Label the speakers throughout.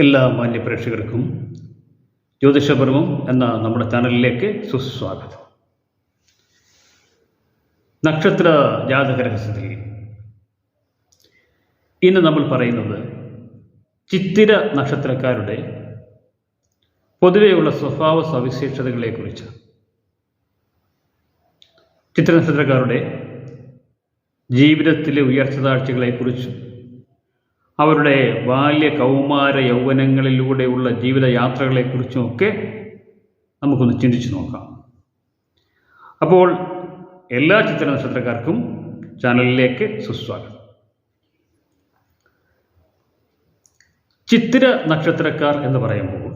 Speaker 1: എല്ലാ മാന്യ പ്രേക്ഷകർക്കും ജ്യോതിഷപർവം എന്ന നമ്മുടെ ചാനലിലേക്ക് സുസ്വാഗതം. നക്ഷത്ര ജാതക രഹസ്യത്തിൽ ഇന്ന് നമ്മൾ പറയുന്നത് ചിത്തിര നക്ഷത്രക്കാരുടെ പൊതുവെയുള്ള സ്വഭാവ സവിശേഷതകളെക്കുറിച്ച് ചിത്ര നക്ഷത്രക്കാരുടെ ജീവിതത്തിലെ ഉയർച്ച താഴ്ചകളെക്കുറിച്ചും അവരുടെ ബാല്യ കൗമാര യൗവനങ്ങളിലൂടെയുള്ള ജീവിതയാത്രകളെക്കുറിച്ചുമൊക്കെ നമുക്കൊന്ന് ചിന്തിച്ചു നോക്കാം. അപ്പോൾ എല്ലാ ചിത്ര നക്ഷത്രക്കാർക്കും ചാനലിലേക്ക് സുസ്വാഗതം. ചിത്ര നക്ഷത്രക്കാർ എന്ന് പറയുമ്പോൾ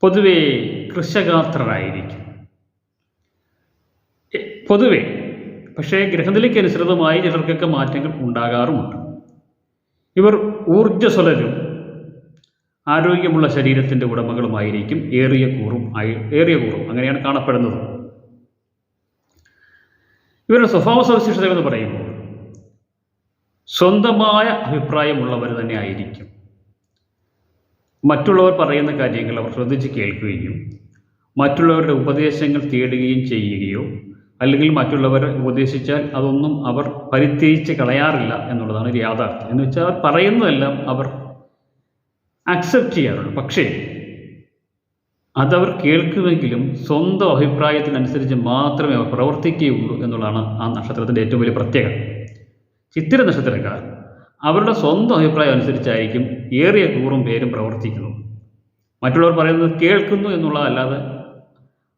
Speaker 1: പൊതുവെ കൃഷകാത്രരായിരിക്കും പൊതുവെ പക്ഷേ ഗ്രഹനിലയ്ക്ക് അനുസൃതമായി ചിലർക്കൊക്കെ മാറ്റങ്ങൾ ഉണ്ടാകാറുമുണ്ട്. ഇവർ ഊർജസ്വലരും ആരോഗ്യമുള്ള ശരീരത്തിന്റെ ഉടമകളുമായിരിക്കും ഏറിയ കൂറും ആയി ഏറിയ കൂറും. അങ്ങനെയാണ് കാണപ്പെടുന്നത്. ഇവരുടെ സ്വഭാവ സവിശേഷതകൾ എന്ന് പറയുമ്പോൾ സ്വന്തമായ അഭിപ്രായമുള്ളവർ തന്നെ ആയിരിക്കും. മറ്റുള്ളവർ പറയുന്ന കാര്യങ്ങൾ അവർ ശ്രദ്ധിച്ച് കേൾക്കുകയും മറ്റുള്ളവരുടെ ഉപദേശങ്ങൾ തേടുകയും ചെയ്യുകയോ അല്ലെങ്കിൽ മറ്റുള്ളവർ ഉപദേശിച്ചാൽ അതൊന്നും അവർ പരിത്യജിച്ച് കളയാറില്ല എന്നുള്ളതാണ് ഒരു യാഥാർത്ഥ്യം. എന്ന് വെച്ചാൽ അവർ പറയുന്നതെല്ലാം അവർ അക്സെപ്റ്റ് ചെയ്യാറുണ്ട്. പക്ഷേ അതവർ കേൾക്കുമെങ്കിലും സ്വന്തം അഭിപ്രായത്തിനനുസരിച്ച് മാത്രമേ അവർ പ്രവർത്തിക്കുകയുള്ളൂ എന്നുള്ളതാണ് ആ നക്ഷത്രത്തിന്റെ ഏറ്റവും വലിയ പ്രത്യേകത. ചിത്തിര നക്ഷത്രക്കാർ അവരുടെ സ്വന്തം അഭിപ്രായം അനുസരിച്ചായിരിക്കും ഏറിയ കൂറും പേരും പ്രവർത്തിക്കുന്നത്. മറ്റുള്ളവർ പറയുന്നത് കേൾക്കുന്നു എന്നുള്ളതല്ലാതെ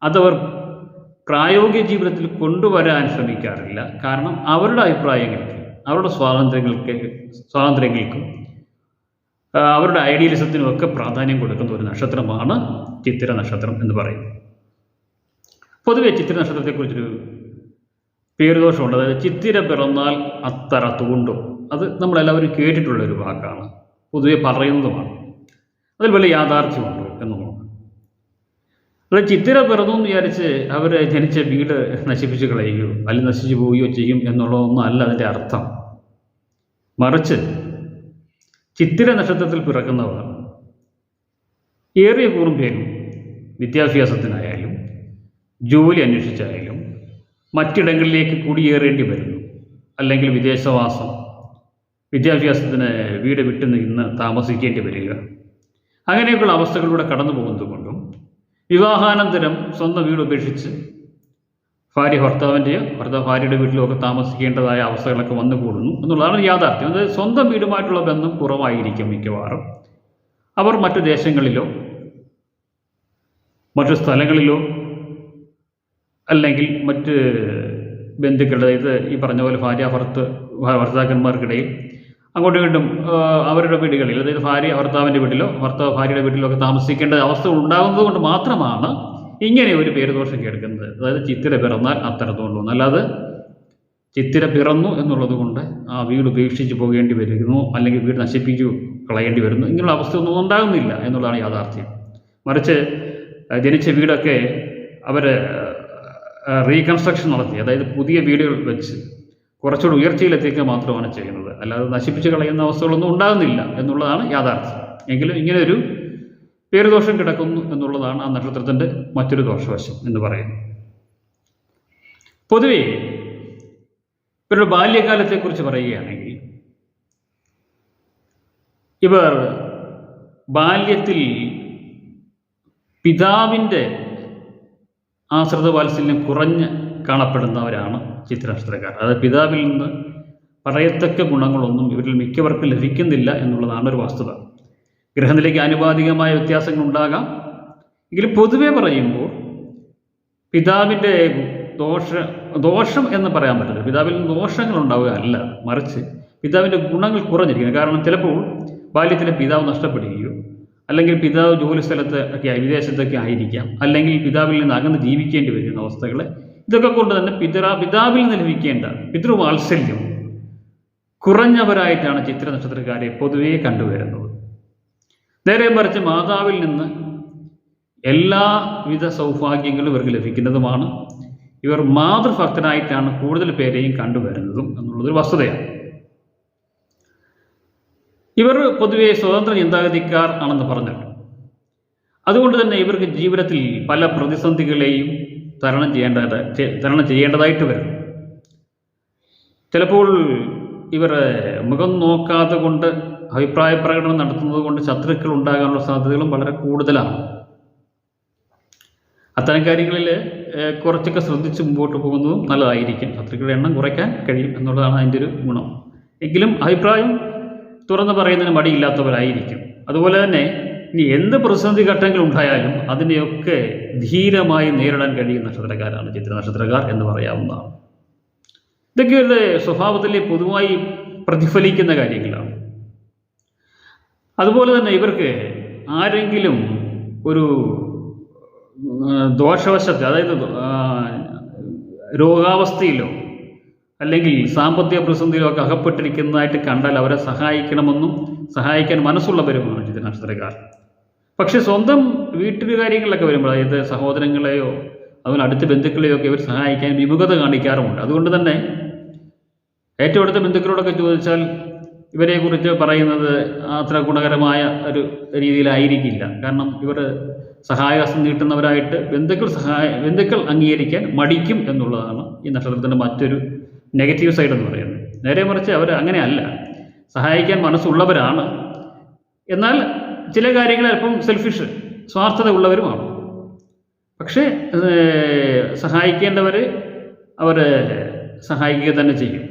Speaker 1: അതവർ പ്രായോഗിക ജീവിതത്തിൽ കൊണ്ടുവരാൻ ശ്രമിക്കാറില്ല. കാരണം അവരുടെ അഭിപ്രായങ്ങൾക്ക് അവരുടെ സ്വാതന്ത്ര്യങ്ങൾക്ക് സ്വാതന്ത്ര്യങ്ങൾക്കും അവരുടെ ഐഡിയലിസത്തിനും ഒക്കെ പ്രാധാന്യം കൊടുക്കുന്ന ഒരു നക്ഷത്രമാണ് ചിത്തിര നക്ഷത്രം എന്ന് പറയുന്നത്. പൊതുവെ ചിത്തിര നക്ഷത്രത്തെക്കുറിച്ചൊരു പേരുദോഷമുണ്ട്. അതായത് ചിത്തിര പിറന്നാൽ അത്തറ തൂണ്ടും. അത് നമ്മളെല്ലാവരും കേട്ടിട്ടുള്ള ഒരു വാക്കാണ്. പൊതുവെ പറയുന്നതുമാണ്. അതിൽ വലിയ യാഥാർത്ഥ്യമുണ്ടോ എന്ന് അതായത് ചിത്തിര പിറന്നു എന്ന് വിചാരിച്ച് അവർ ജനിച്ച വീട് നശിപ്പിച്ച് കളയുകയോ അല്ലെങ്കിൽ നശിച്ചു പോവുകയോ ചെയ്യും എന്നുള്ളതൊന്നും അല്ല അതിന്റെ അർത്ഥം. മറിച്ച് ചിത്തിര നക്ഷത്രത്തിൽ പിറക്കുന്നവർ ഏറിയ കൂറും പേരും വിദ്യാഭ്യാസത്തിനായാലും ജോലി അന്വേഷിച്ചായാലും മറ്റിടങ്ങളിലേക്ക് കുടിയേറേണ്ടി വരുന്നു. അല്ലെങ്കിൽ വിദേശവാസം വിദ്യാഭ്യാസത്തിന് വീട് വിട്ട് നിന്ന് താമസിക്കേണ്ടി വരിക. അങ്ങനെയൊക്കെയുള്ള അവസ്ഥകളിലൂടെ കടന്നു പോകുന്നത് കൊണ്ടും വിവാഹാനന്തരം സ്വന്തം വീട് ഉപേക്ഷിച്ച് ഭാര്യ ഭർത്താവിന്റെയോ ഭർത്താവ് ഭാര്യയുടെ വീട്ടിലോ ഒക്കെ താമസിക്കേണ്ടതായ അവസ്ഥകളൊക്കെ വന്നു കൂടുന്നു എന്നുള്ളതാണ് യാഥാർത്ഥ്യം. അതായത് സ്വന്തം വീടുമായിട്ടുള്ള ബന്ധം കുറവായിരിക്കും മിക്കവാറും. അവർ മറ്റു ദേശങ്ങളിലോ മറ്റു സ്ഥലങ്ങളിലോ അല്ലെങ്കിൽ മറ്റ് ബന്ധുക്കളുടെ അതായത് ഈ പറഞ്ഞ പോലെ ഭാര്യ ഭർത്ത് ഭർത്താക്കന്മാർക്കിടയിൽ അങ്ങോട്ടും ഇങ്ങോട്ടും അവരുടെ വീടുകളിൽ അതായത് ഭാര്യ ഭർത്താവിന്റെ വീട്ടിലോ ഭർത്താവ് ഭാര്യയുടെ വീട്ടിലോ ഒക്കെ താമസിക്കേണ്ട അവസ്ഥ ഉണ്ടാകുന്നത് കൊണ്ട് മാത്രമാണ് ഇങ്ങനെ ഒരു പേരുദോഷം കേൾക്കുന്നത്. അതായത് ചിത്തിര പിറന്നാൽ അത്തരത്തോണ്ടുവന്നു അല്ലാതെ ചിത്തിര പിറന്നു എന്നുള്ളത് കൊണ്ട് ആ വീട് ഉപേക്ഷിച്ച് പോകേണ്ടി വരുന്നു അല്ലെങ്കിൽ വീട് നശിപ്പിച്ചു കളയേണ്ടി വരുന്നു ഇങ്ങനെയുള്ള അവസ്ഥയൊന്നും ഉണ്ടാകുന്നില്ല എന്നുള്ളതാണ് യാഥാർത്ഥ്യം. മറിച്ച് ജനിച്ച വീടൊക്കെ അവർ റീകൺസ്ട്രക്ഷൻ നടത്തി അതായത് പുതിയ വീടുകൾ വെച്ച് കുറച്ചുകൂടി ഉയർച്ചയിലെത്തിക്കുക മാത്രമാണ് ചെയ്യുന്നത്. അല്ലാതെ നശിപ്പിച്ച് കളയുന്ന അവസ്ഥകളൊന്നും ഉണ്ടാകുന്നില്ല എന്നുള്ളതാണ് യാഥാർത്ഥ്യം. എങ്കിലും ഇങ്ങനെ ഒരു പേരുദോഷം കിടക്കുന്നു എന്നുള്ളതാണ് ആ നക്ഷത്രത്തിന്റെ മറ്റൊരു ദോഷവശം എന്ന് പറയുന്നത്. പൊതുവേ ഇവരുടെ ബാല്യകാലത്തെക്കുറിച്ച് പറയുകയാണെങ്കിൽ ഇവർ ബാല്യത്തിൽ പിതാവിന്റെ ആശ്രിത വാത്സല്യം കുറഞ്ഞ് കാണപ്പെടുന്നവരാണ് ചിത്രനക്ഷത്രക്കാർ അതായത് പിതാവിൽ നിന്ന് പറയത്തക്ക ഗുണങ്ങളൊന്നും ഇവരിൽ മിക്കവർക്കും ലഭിക്കുന്നില്ല എന്നുള്ളതാണ് ഒരു വസ്തുത ഗ്രഹനിലേക്ക് ആനുപാതികമായ വ്യത്യാസങ്ങൾ ഉണ്ടാകാം എങ്കിലും പൊതുവെ പറയുമ്പോൾ പിതാവിന്റെ ദോഷ ദോഷം എന്ന് പറയാൻ പറ്റില്ല. പിതാവിൽ നിന്ന് ദോഷങ്ങൾ ഉണ്ടാവുക അല്ല മറിച്ച് പിതാവിന്റെ ഗുണങ്ങൾ കുറഞ്ഞിരിക്കുന്നു. കാരണം ചിലപ്പോൾ ബാല്യത്തിലെ പിതാവ് നഷ്ടപ്പെടുകയോ അല്ലെങ്കിൽ പിതാവ് ജോലി സ്ഥലത്ത് ഒക്കെ വിദേശത്തൊക്കെ ആയിരിക്കാം. അല്ലെങ്കിൽ പിതാവിൽ നിന്ന് അകന്ന് ജീവിക്കേണ്ടി വരുന്ന അവസ്ഥകൾ ഇതൊക്കെ കൊണ്ട് തന്നെ പിതൃ പിതാവിൽ നിന്ന് ലഭിക്കേണ്ട പിതൃവാത്സല്യം കുറഞ്ഞവരായിട്ടാണ് ചിത്ര നക്ഷത്രക്കാരെ പൊതുവേ കണ്ടുവരുന്നത്. നേരെ മറിച്ച് മാതാവിൽ നിന്ന് എല്ലാവിധ സൗഭാഗ്യങ്ങളും ഇവർക്ക് ലഭിക്കുന്നതുമാണ്. ഇവർ മാതൃഭക്തനായിട്ടാണ് കൂടുതൽ പേരെയും കണ്ടുവരുന്നതും എന്നുള്ളതൊരു വസ്തുതയാണ്. ഇവർ പൊതുവെ സ്വതന്ത്ര ചിന്താഗതിക്കാർ ആണെന്ന് പറഞ്ഞല്ലോ അതുകൊണ്ട് തന്നെ ഇവർക്ക് ജീവിതത്തിൽ പല പ്രതിസന്ധികളെയും തരണം ചെയ്യേണ്ടതായി തരണം ചെയ്യേണ്ടതായിട്ട് വരും. ചിലപ്പോൾ ഇവർ മുഖം നോക്കാതെ കൊണ്ട് അഭിപ്രായ പ്രകടനം നടത്തുന്നത് കൊണ്ട് ശത്രുക്കൾ ഉണ്ടാകാനുള്ള സാധ്യതകളും വളരെ കൂടുതലാണ്. അത്തരം കാര്യങ്ങളിൽ കുറച്ചൊക്കെ ശ്രദ്ധിച്ച് മുമ്പോട്ട് പോകുന്നതും നല്ലതായിരിക്കും. ശത്രുക്കളുടെ എണ്ണം കുറയ്ക്കാൻ കഴിയും എന്നുള്ളതാണ് അതിന്റെ ഒരു ഗുണം. എങ്കിലും അഭിപ്രായം തുറന്നു പറയുന്നതിന് മടിയില്ലാത്തവരായിരിക്കും. അതുപോലെ തന്നെ ഇനി എന്ത് പ്രതിസന്ധി ഘട്ടങ്ങൾ ഉണ്ടായാലും അതിനെയൊക്കെ ധീരമായി നേരിടാൻ കഴിയുന്ന നക്ഷത്രക്കാരാണ് ചിത്ര നക്ഷത്രക്കാർ എന്ന് പറയാവുന്നതാണ്. ഇതൊക്കെ ഇവരുടെ സ്വഭാവത്തിലെ പൊതുവായി പ്രതിഫലിക്കുന്ന കാര്യങ്ങളാണ്. അതുപോലെ തന്നെ ഇവർക്ക് ആരെങ്കിലും ഒരു ദോഷവശത്തെ അതായത് രോഗാവസ്ഥയിലോ അല്ലെങ്കിൽ സാമ്പത്തിക പ്രതിസന്ധിയിലോ ഒക്കെ അകപ്പെട്ടിരിക്കുന്നതായിട്ട് കണ്ടാൽ അവരെ സഹായിക്കണമെന്നും സഹായിക്കാൻ മനസ്സുള്ളവരുമാണ് നക്ഷത്രക്കാർ പക്ഷെ സ്വന്തം വീട്ടിലെ കാര്യങ്ങളിലൊക്കെ വരുമ്പോൾ അതായത് സഹോദരങ്ങളെയോ അതുപോലെ അടുത്ത ബന്ധുക്കളെയൊക്കെ ഇവർ സഹായിക്കാൻ വിമുഖത കാണിക്കാറുമുണ്ട്. അതുകൊണ്ട് തന്നെ ഏറ്റവും അടുത്ത ബന്ധുക്കളോടൊക്കെ ചോദിച്ചാൽ ഇവരെക്കുറിച്ച് പറയുന്നത് അത്ര ഗുണകരമായ ഒരു രീതിയിലായിരിക്കില്ല. കാരണം ഇവർ സഹായഹസ്തം നീട്ടുന്നവരായിട്ട് ബന്ധുക്കൾ സഹായ ബന്ധുക്കൾ അംഗീകരിക്കാൻ മടിക്കും എന്നുള്ളതാണ് ഈ നക്ഷത്രത്തിന്റെ മറ്റൊരു നെഗറ്റീവ് സൈഡ് എന്ന് പറയുന്നത്. നേരെ മറിച്ച് അവർ അങ്ങനെയല്ല. സഹായിക്കാൻ മനസ്സുള്ളവരാണ്. എന്നാൽ ചില കാര്യങ്ങൾ അല്പം സെൽഫിഷ് സ്വാർത്ഥത ഉള്ളവരുമാണ് പക്ഷേ സഹായിക്കേണ്ടവർ അവർ സഹായിക്കുക തന്നെ ചെയ്യും.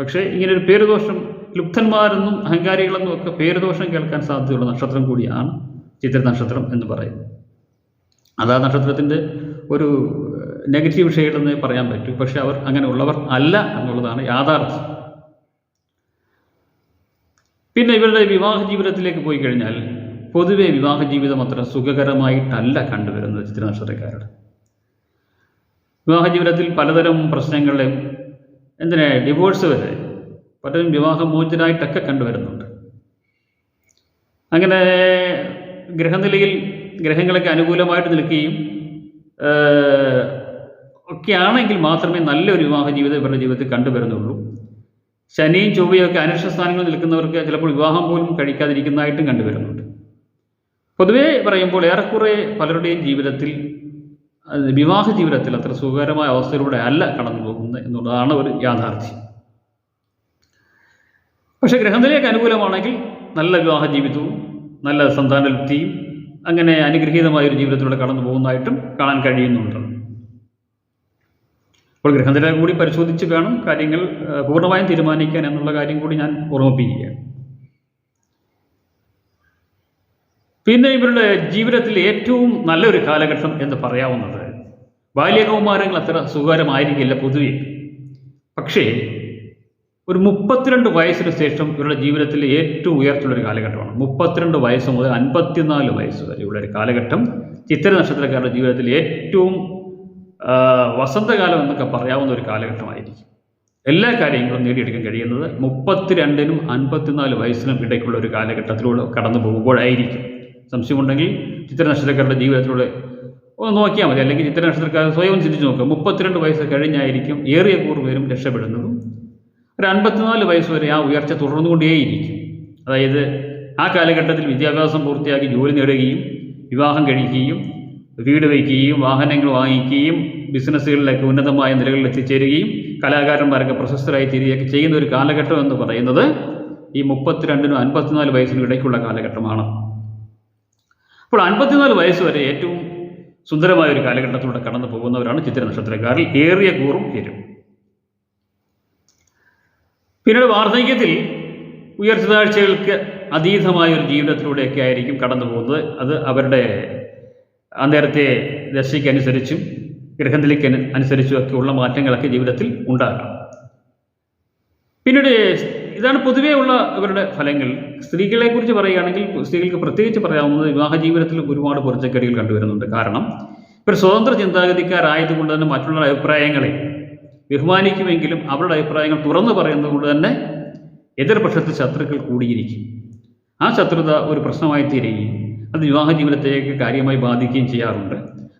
Speaker 1: പക്ഷേ ഇങ്ങനൊരു പേരുദോഷം ലുപ്തന്മാരെന്നും അഹങ്കാരികളെന്നും ഒക്കെ പേരുദോഷം കേൾക്കാൻ സാധ്യതയുള്ള നക്ഷത്രം കൂടിയാണ് ചിത്ര നക്ഷത്രം എന്ന് പറയുന്നത്. അത് ആ നക്ഷത്രത്തിന്റെ ഒരു നെഗറ്റീവ് ഷെയ്ഡെന്ന് പറയാൻ പറ്റും. പക്ഷെ അവർ അങ്ങനെ ഉള്ളവർ അല്ല എന്നുള്ളതാണ് യാഥാർത്ഥ്യം. പിന്നെ ഇവരുടെ വിവാഹ ജീവിതത്തിലേക്ക് പോയി കഴിഞ്ഞാൽ പൊതുവെ വിവാഹ ജീവിതം അത്ര സുഖകരമായിട്ടല്ല കണ്ടുവരുന്നത് ചിത്ര നക്ഷത്രക്കാരുടെ വിവാഹ ജീവിതത്തിൽ പലതരം പ്രശ്നങ്ങളെയും എന്തിനാ ഡിവോഴ്സ് വരെ പലരും വിവാഹമോചനായിട്ടൊക്കെ കണ്ടുവരുന്നുണ്ട്. അങ്ങനെ ഗ്രഹനിലയിൽ ഗ്രഹങ്ങളൊക്കെ അനുകൂലമായിട്ട് നിൽക്കുകയും ഒക്കെയാണെങ്കിൽ മാത്രമേ നല്ലൊരു വിവാഹ ജീവിതം ഇവരുടെ ജീവിതത്തിൽ കണ്ടുവരുന്നുള്ളൂ. ശനിയും ചൊവ്വയും ഒക്കെ അനിഷ്ട സ്ഥാനങ്ങളിൽ നിൽക്കുന്നവർക്ക് ചിലപ്പോൾ വിവാഹം പോലും കഴിക്കാതിരിക്കുന്നതായിട്ടും കണ്ടുവരുന്നുണ്ട്. പൊതുവേ പറയുമ്പോൾ ഏറെക്കുറെ പലരുടെയും ജീവിതത്തിൽ വിവാഹ ജീവിതത്തിൽ അത്ര സുഖകരമായ അവസ്ഥയിലൂടെ അല്ല കടന്നു പോകുന്നത് എന്നുള്ളതാണ് ഒരു യാഥാർത്ഥ്യം. പക്ഷേ ഗ്രഹനിലയൊക്കെ അനുകൂലമാണെങ്കിൽ നല്ല വിവാഹ ജീവിതവും നല്ല സന്താനലബ്ധിയും അങ്ങനെ അനുഗ്രഹീതമായ ഒരു ജീവിതത്തിലൂടെ കടന്നു പോകുന്നതായിട്ടും കാണാൻ കഴിയുന്നുണ്ട്. അപ്പോൾ ഗ്രഹനില കൂടി പരിശോധിച്ച് വേണം കാര്യങ്ങൾ പൂർണമായും തീരുമാനിക്കാൻ എന്നുള്ള കാര്യം കൂടി ഞാൻ ഓർമ്മിപ്പിക്കുകയാണ്. പിന്നെ ഇവരുടെ ജീവിതത്തിൽ ഏറ്റവും നല്ലൊരു കാലഘട്ടം എന്ന് പറയാവുന്നത് ബാല്യകൗമാരങ്ങൾ അത്ര സുഖകരമായിരിക്കില്ല പൊതുവെ. പക്ഷേ ഒരു മുപ്പത്തിരണ്ട് വയസ്സിന് ശേഷം ഇവരുടെ ജീവിതത്തിലെ ഏറ്റവും ഉയർത്തുള്ളൊരു കാലഘട്ടമാണ്. മുപ്പത്തിരണ്ട് വയസ്സ് മുതൽ അൻപത്തിനാല് വയസ്സ് വരെയുള്ള ഒരു കാലഘട്ടം ചിത്ര നക്ഷത്രക്കാരുടെ ജീവിതത്തിൽ ഏറ്റവും വസന്തകാലം എന്നൊക്കെ പറയാവുന്ന ഒരു കാലഘട്ടമായിരിക്കും. എല്ലാ കാര്യങ്ങളും നേടിയെടുക്കാൻ കഴിയുന്നത് മുപ്പത്തിരണ്ടിനും അൻപത്തിനാല് വയസ്സിനും ഇടയ്ക്കുള്ള ഒരു കാലഘട്ടത്തിലൂടെ കടന്നു പോകുമ്പോഴായിരിക്കും. സംശയമുണ്ടെങ്കിൽ ചിത്ര നക്ഷത്രക്കാരുടെ ജീവിതത്തിലൂടെ ഒന്ന് നോക്കിയാൽ മതി. അല്ലെങ്കിൽ ചിത്ര നക്ഷത്രക്കാർ സ്വയം ചിന്തിച്ച് നോക്കുക മുപ്പത്തിരണ്ട് വയസ്സ് കഴിഞ്ഞായിരിക്കും ഏറിയ കൂറുപേരും രക്ഷപ്പെടുന്നതും ഒരു അൻപത്തിനാല് വയസ്സ് വരെ ആ ഉയർച്ച തുടർന്നുകൊണ്ടേയിരിക്കും. അതായത് ആ കാലഘട്ടത്തിൽ വിദ്യാഭ്യാസം പൂർത്തിയാക്കി ജോലി നേടുകയും വിവാഹം കഴിക്കുകയും വീട് വയ്ക്കുകയും വാഹനങ്ങൾ വാങ്ങിക്കുകയും ബിസിനസ്സുകളിലേക്ക് ഉന്നതമായ നിലകളിൽ എത്തിച്ചേരുകയും കലാകാരന്മാരൊക്കെ പ്രശസ്തരായി തീരുകയൊക്കെ ചെയ്യുന്ന ഒരു കാലഘട്ടം എന്ന് പറയുന്നത് ഈ മുപ്പത്തിരണ്ടിനും അൻപത്തിനാല് വയസ്സിനും ഇടയ്ക്കുള്ള കാലഘട്ടമാണ്. അപ്പോൾ അൻപത്തിനാല് വയസ്സ് വരെ ഏറ്റവും സുന്ദരമായ ഒരു കാലഘട്ടത്തിലൂടെ കടന്നു പോകുന്നവരാണ് ചിത്ര നക്ഷത്രക്കാരിൽ ഏറിയ കൂറും പേരും. പിന്നീട് വാർദ്ധക്യത്തിൽ ഉയർച്ച താഴ്ചകൾക്ക് അതീതമായ ഒരു ജീവിതത്തിലൂടെയൊക്കെ ആയിരിക്കും കടന്നു പോകുന്നത്. അത് അവരുടെ അന്നേരത്തെ ദശയ്ക്കനുസരിച്ചും ഗ്രഹനിലയ്ക്ക് അനുസരിച്ചും ഒക്കെ ഉള്ള മാറ്റങ്ങളൊക്കെ ജീവിതത്തിൽ ഉണ്ടാകാം. പിന്നീട് ഇതാണ് പൊതുവേ ഉള്ള ഇവരുടെ ഫലങ്ങൾ. സ്ത്രീകളെ കുറിച്ച് പറയുകയാണെങ്കിൽ സ്ത്രീകൾക്ക് പ്രത്യേകിച്ച് പറയാവുന്നത് വിവാഹ ജീവിതത്തിൽ ഒരുപാട് പൊരുത്തക്കേടുകൾ കണ്ടുവരുന്നുണ്ട്. കാരണം ഇവർ സ്വതന്ത്ര ചിന്താഗതിക്കാരായതുകൊണ്ട് തന്നെ മറ്റുള്ള അഭിപ്രായങ്ങളെ ബഹുമാനിക്കുമെങ്കിലും അവരുടെ അഭിപ്രായങ്ങൾ തുറന്നു പറയുന്നത് കൊണ്ട് തന്നെ എതിർപക്ഷത്ത് ശത്രുക്കൾ കൂടിയിരിക്കും. ആ ശത്രുത ഒരു പ്രശ്നമായി തീരുകയും അത് വിവാഹ ജീവിതത്തെയൊക്കെ കാര്യമായി ബാധിക്കുകയും ചെയ്യാറുണ്ട്.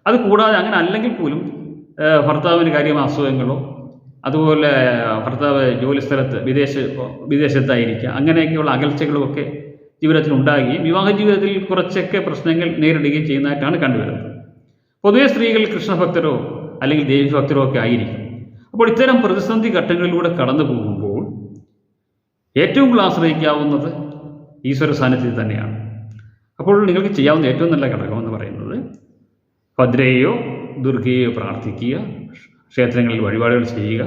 Speaker 1: അത് കൂടാതെ അങ്ങനെ അല്ലെങ്കിൽ പോലും ഭർത്താവിന് കാര്യമായ അസുഖങ്ങളോ അതുപോലെ ഭർത്താവ് ജോലി സ്ഥലത്ത് വിദേശ വിദേശത്തായിരിക്കുക അങ്ങനെയൊക്കെയുള്ള അകൽച്ചകളുമൊക്കെ ജീവിതത്തിൽ ഉണ്ടാകുകയും വിവാഹ ജീവിതത്തിൽ കുറച്ചൊക്കെ പ്രശ്നങ്ങൾ നേരിടുകയും ചെയ്യുന്നതായിട്ടാണ് കണ്ടുവരുന്നത്. പൊതുവെ സ്ത്രീകൾ കൃഷ്ണഭക്തരോ അല്ലെങ്കിൽ ദേവീഭക്തരോ ഒക്കെ ആയിരിക്കും. അപ്പോൾ ഇത്തരം പ്രതിസന്ധി ഘട്ടങ്ങളിലൂടെ കടന്നു പോകുമ്പോൾ ഏറ്റവും കൂടുതൽ ആശ്രയിക്കാവുന്നത് ഈശ്വര സാന്നിധ്യത്തിൽ തന്നെയാണ്. അപ്പോൾ നിങ്ങൾക്ക് ചെയ്യാവുന്ന ഏറ്റവും നല്ല ഘടകം എന്ന് പറയുന്നത് ഭദ്രയെയോ ദുർഗയെയോ പ്രാർത്ഥിക്കുക ക്ഷേത്രങ്ങളിൽ വഴിപാടുകൾ ചെയ്യുക.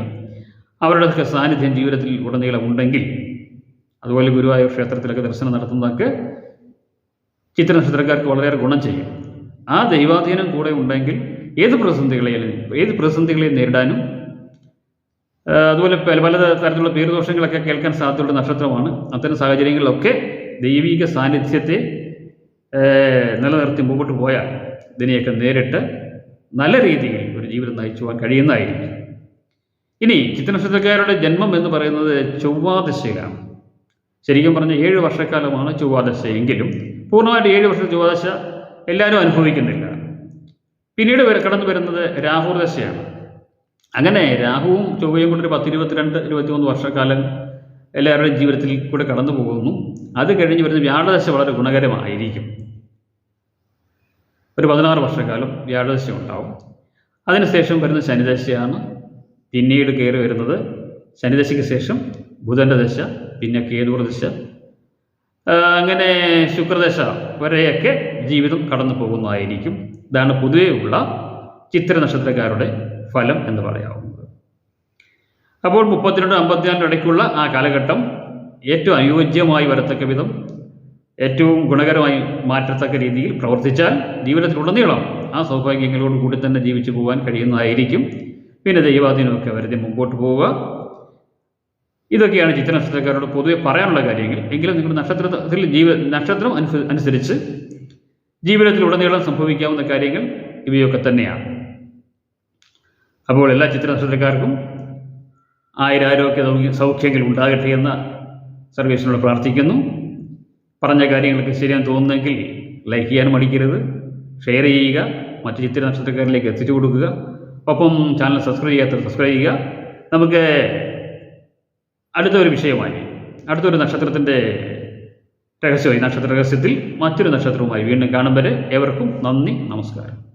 Speaker 1: അവരുടെയൊക്കെ സാന്നിധ്യം ജീവിതത്തിൽ ഉടനീളം ഉണ്ടെങ്കിൽ അതുപോലെ ഗുരുവായൂർ ക്ഷേത്രത്തിലൊക്കെ ദർശനം നടത്തുന്നതൊക്കെ ചിത്ര നക്ഷത്രക്കാർക്ക് വളരെയേറെ ഗുണം ചെയ്യും. ആ ദൈവാധീനം കൂടെ ഉണ്ടെങ്കിൽ ഏത് പ്രതിസന്ധികളെയും ഏത് പ്രതിസന്ധികളെയും നേരിടാനും അതുപോലെ പല പല തരത്തിലുള്ള പേരുദോഷങ്ങളൊക്കെ കേൾക്കാൻ സാധ്യതയുള്ള നക്ഷത്രമാണ്. അത്തരം സാഹചര്യങ്ങളിലൊക്കെ ദൈവിക സാന്നിധ്യത്തെ നിലനിർത്തി മുമ്പോട്ട് പോയാൽ ഇതിനെയൊക്കെ നേരിട്ട് നല്ല രീതിയിൽ ഒരു ജീവിതം നയിച്ചു പോകാൻ കഴിയുന്നതായിരിക്കും. ഇനി ചിത്രനക്ഷത്രക്കാരുടെ ജന്മം എന്ന് പറയുന്നത് ചൊവ്വാദശയിലാണ്. ശരിക്കും പറഞ്ഞ ഏഴ് വർഷക്കാലമാണ് ചൊവ്വാദശ എങ്കിലും പൂർണമായിട്ട് ഏഴ് വർഷം ചൊവ്വാദശ എല്ലാവരും അനുഭവിക്കുന്നില്ല. പിന്നീട് കടന്നു വരുന്നത് രാഹുദശയാണ് അങ്ങനെ രാഹുവും ചൊവ്വയും കൂടെ ഒരു പത്ത് ഇരുപത്തിരണ്ട് ഇരുപത്തിമൂന്ന് വർഷക്കാലം എല്ലാവരുടെയും ജീവിതത്തിൽ കൂടെ കടന്നു പോകുന്നു. അത് കഴിഞ്ഞ് വരുന്ന വ്യാഴദശ വളരെ ഗുണകരമായിരിക്കും. ഒരു പതിനാറ് വർഷക്കാലം വ്യാഴദശ ഉണ്ടാവും. അതിനുശേഷം വരുന്ന ശനിദശയാണ് പിന്നീട് കയറി വരുന്നത്. ശനിദശയ്ക്ക് ശേഷം ബുധന്റെ ദശ പിന്നെ കേതുവ ദശ. അങ്ങനെ ശുക്രദശ വരെയൊക്കെ ജീവിതം കടന്നു പോകുന്നതായിരിക്കും. ഇതാണ് പൊതുവേ ഉള്ള ചിത്ര നക്ഷത്രക്കാരുടെ ഫലം എന്ന് പറയാവുന്നത്. അപ്പോൾ മുപ്പത്തിരണ്ട് അമ്പത്തിനാലിന് ഇടയ്ക്കുള്ള ആ കാലഘട്ടം ഏറ്റവും അനുയോജ്യമായി വരത്തക്ക വിധം ഏറ്റവും ഗുണകരമായി മാറ്റത്തക്ക രീതിയിൽ പ്രവർത്തിച്ചാൽ ജീവിതത്തിലുടനീളം ആ സൗഭാഗ്യങ്ങളോട് കൂടി തന്നെ ജീവിച്ചു പോകാൻ കഴിയുന്നതായിരിക്കും. പിന്നെ ദൈവാധീനമൊക്കെ വരുതി മുമ്പോട്ട് പോവുക. ഇതൊക്കെയാണ് ചിത്ര നക്ഷത്രക്കാരോട് പൊതുവെ പറയാനുള്ള കാര്യങ്ങൾ. എങ്കിലും നിങ്ങളുടെ നക്ഷത്രത്തിൽ ജീവ നക്ഷത്രം അനുസ- അനുസരിച്ച് ജീവിതത്തിലുടനീളം സംഭവിക്കാവുന്ന കാര്യങ്ങൾ ഇവയൊക്കെ തന്നെയാണ്. അപ്പോൾ എല്ലാ ചിത്ര നക്ഷത്രക്കാർക്കും ആയിരാരോഗ്യ സൗഖ്യങ്ങൾ ഉണ്ടാകട്ടെ എന്ന് സർവീസിനോട് പ്രാർത്ഥിക്കുന്നു. പറഞ്ഞ കാര്യങ്ങളൊക്കെ ശരിയാൻ തോന്നുന്നെങ്കിൽ ലൈക്ക് ചെയ്യാൻ മടിക്കരുത്. ഷെയർ ചെയ്യുക. മറ്റു ചിത്ര നക്ഷത്രക്കാരിലേക്ക് എത്തിച്ചു കൊടുക്കുക. ഒപ്പം ചാനൽ സബ്സ്ക്രൈബ് ചെയ്യാത്ത സബ്സ്ക്രൈബ് ചെയ്യുക. നമുക്ക് അടുത്തൊരു വിഷയമായി അടുത്തൊരു നക്ഷത്രത്തിന്റെ രഹസ്യമായി നക്ഷത്ര രഹസ്യത്തിൽ മറ്റൊരു നക്ഷത്രവുമായി വീണ്ടും കാണും വരെ ഏവർക്കും നന്ദി നമസ്കാരം.